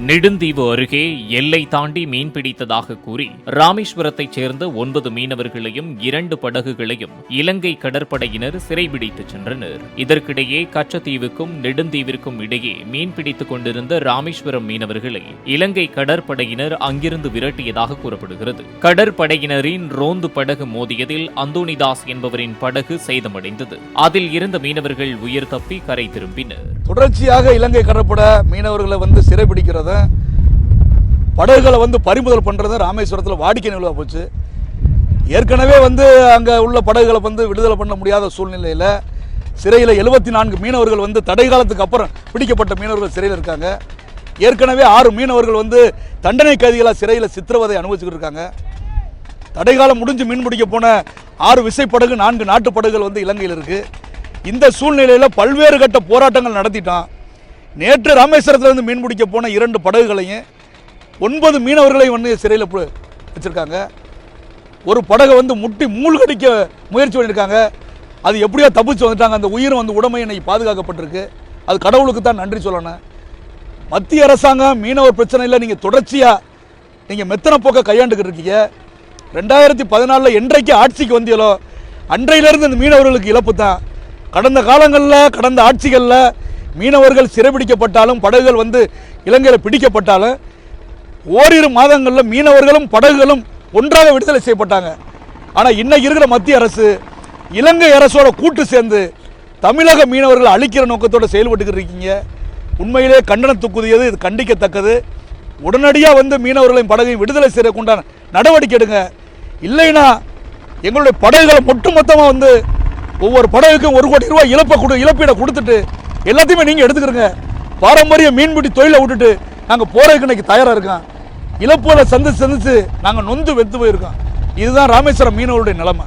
நெடுந்தீவு அருகே எல்லை தாண்டி மீன்பிடித்ததாக கூறி ராமேஸ்வரத்தைச் சேர்ந்த ஒன்பது மீனவர்களையும் இரண்டு படகுகளையும் இலங்கை கடற்படையினர் சிறைபிடித்துச் சென்றனர். இதற்கிடையே கச்சத்தீவுக்கும் நெடுந்தீவிற்கும் இடையே மீன் பிடித்துக் கொண்டிருந்த ராமேஸ்வரம் மீனவர்களை இலங்கை கடற்படையினர் அங்கிருந்து விரட்டியதாக கூறப்படுகிறது. கடற்படையினரின் ரோந்து படகு மோதியதில் அந்தோனிதாஸ் என்பவரின் படகு சேதமடைந்தது. அதில் இருந்த மீனவர்கள் உயிர் தப்பி கரை திரும்பினர். தொடர்ச்சியாக இலங்கை கடற்படை மீனவர்களை வந்து சிறைபிடிக்கிறத படகுகளை வந்து பறிமுதல் பண்ணுறதும் ராமேஸ்வரத்தில் வாடிக்கை நிலவாக போச்சு. ஏற்கனவே வந்து அங்கே உள்ள படகுகளை வந்து விடுதலை பண்ண முடியாத சூழ்நிலையில் சிறையில் எழுபத்தி நான்கு மீனவர்கள் வந்து தடை காலத்துக்கு அப்புறம் பிடிக்கப்பட்ட மீனவர்கள் சிறையில் இருக்காங்க. ஏற்கனவே ஆறு மீனவர்கள் வந்து தண்டனை கைதிகளாக சிறையில் சித்திரவதை அனுபவிச்சுக்கிட்டு இருக்காங்க. தடைகாலம் முடிஞ்சு மீன் பிடிக்க போன ஆறு விசைப்படகு நான்கு நாட்டு படகுகள் வந்து இலங்கையில் இருக்குது இந்த சூழ்நிலையில் பல்வேறு கட்ட போராட்டங்கள் நடத்திட்டான். நேற்று ராமேஸ்வரத்துலேருந்து மீன் பிடிக்க போன இரண்டு படகுகளையும் ஒன்பது மீனவர்களையும் வந்து சிறையில் பு- வச்சிருக்காங்க. ஒரு படகை வந்து முட்டி மூழ்கடிக்க முயற்சி பண்ணியிருக்காங்க. அது எப்படியோ தப்பிச்சு வந்துட்டாங்க. அந்த உயிரும் வந்து உடமை இன்னைக்கு பாதுகாக்கப்பட்டிருக்கு. அது கடவுளுக்கு தான் நன்றி சொல்லணும். மத்திய அரசாங்கம் மீனவர் பிரச்சனையில் நீங்கள் தொடர்ச்சியாக நீங்கள் மெத்தனை போக்க கையாண்டுக்கிட்டு இருக்கீங்க. ரெண்டாயிரத்தி பதினாலில் என்றைக்கு ஆட்சிக்கு வந்தீங்களோ அன்றையிலேருந்து இந்த மீனவர்களுக்கு இழப்பு தான். கடந்த காலங்களில் கடந்த ஆட்சிகளில் மீனவர்கள் சிறைபிடிக்கப்பட்டாலும் படகுகள் வந்து இலங்கையில் பிடிக்கப்பட்டாலும் ஓரிரு மாதங்களில் மீனவர்களும் படகுகளும் ஒன்றாக விடுதலை செய்யப்பட்டாங்க. ஆனால் இன்னைக்கு இருக்கிற மத்திய அரசு இலங்கை அரசோட கூட்டு சேர்ந்து தமிழக மீனவர்களை அழிக்கிற நோக்கத்தோடு செயல்பட்டுக்கிட்டு இருக்கீங்க. உண்மையிலே கண்டனத்துக்குரியது இது கண்டிக்கத்தக்கது. உடனடியாக வந்து மீனவர்களையும் படகையும் விடுதலை செய்யறதுக்குண்டான நடவடிக்கை எடுங்க. இல்லைன்னா எங்களுடைய படகுகளை ஒட்டுமொத்தமாக வந்து ஒவ்வொரு படகுக்கும் ஒரு கோடி ரூபாய் இழப்பை கொடு இழப்பீடை கொடுத்துட்டு எல்லாத்தையுமே நீங்கள் எடுத்துக்கிறங்க. பாரம்பரிய மீன்பிடி தொழிலை விட்டுட்டு நாங்கள் போகிறதுக்கு இன்றைக்கி தயாராக இருக்கோம். இழப்புகளை சந்திச்சு சந்தித்து நாங்கள் நொந்து வெத்து போயிருக்கோம். இதுதான் ராமேஸ்வரம் மீனவருடைய நிலைமை.